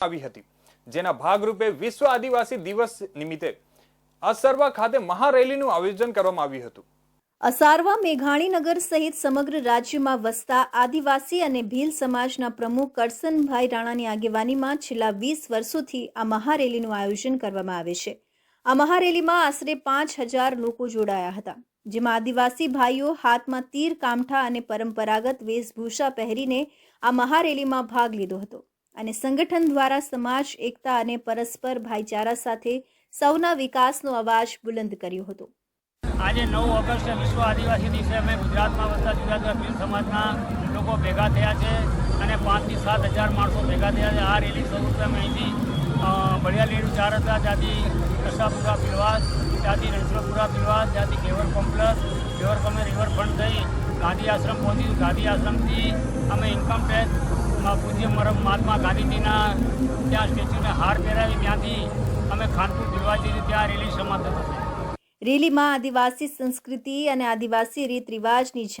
આવી હતી. જેના ભાગરૂપે વિશ્વ આદિવાસી દિવસ નિમિત્તે અસરવા ખાતે મહારેલીનું આયોજન કરવામાં આવ્યું હતું. અસારવા મેઘાણીનગર સહિત સમગ્ર રાજ્યમાં વસતા આદિવાસી અને ભીલ સમાજના પ્રમુખ કરસનભાઈ રાણાની આગેવાનીમાં છેલ્લા વીસ વર્ષોથી આ મહારેલીનું આયોજન કરવામાં આવે છે. આ મહારેલીમાં આશરે પાંચ હજાર લોકો જોડાયા હતા, જેમાં આદિવાસી ભાઈઓ હાથમાં તીર કામઠા અને પરંપરાગત વેશભૂષા પહેરીને આ મહારેલીમાં ભાગ લીધો હતો. અને સંગઠન દ્વારા સમાજ, એકતા અને પરસ્પર ભાઈચારા સાથે સૌના વિકાસનો અવાજ બુલંદ કર્યો હતો. આજે નવ ઓગસ્ટે વિશ્વ આદિવાસી દિવસે અમે ગુજરાતમાં વસતા જુદા જુદા ભીલ સમાજના લોકો ભેગા થયા છે અને પાંચથી સાત હજાર માણસો ભેગા થયા છે. આ રેલી સ્વરૂપે અમે અહીંથી બળિયા લેડુ ચાર હતા ત્યાંથી કસાપુરા પીલવાસ ત્યાંથી રણછોડપુરા પીલવાસ ત્યાંથી કેવર કોમ્પ્લેક્સ, કેવર કમે રિવરફ્રન્ટ થઈ ગાંધી આશ્રમ પહોંચી. ગાંધી આશ્રમથી અમે ઇન્કમ ટેક્સ પૂજ્ય મરમ મહાત્મા ગાંધીજીના ત્યાં સ્ટેચ્યુને હાર પહેરાવી ત્યાંથી અમે ખાનપુર પીલવા જઈએ ત્યાં રેલી સમાપ્ત થશે રેલીમાં આદિવાસી સંસ્કૃતિ અને આદિવાસી રીત રિવાજની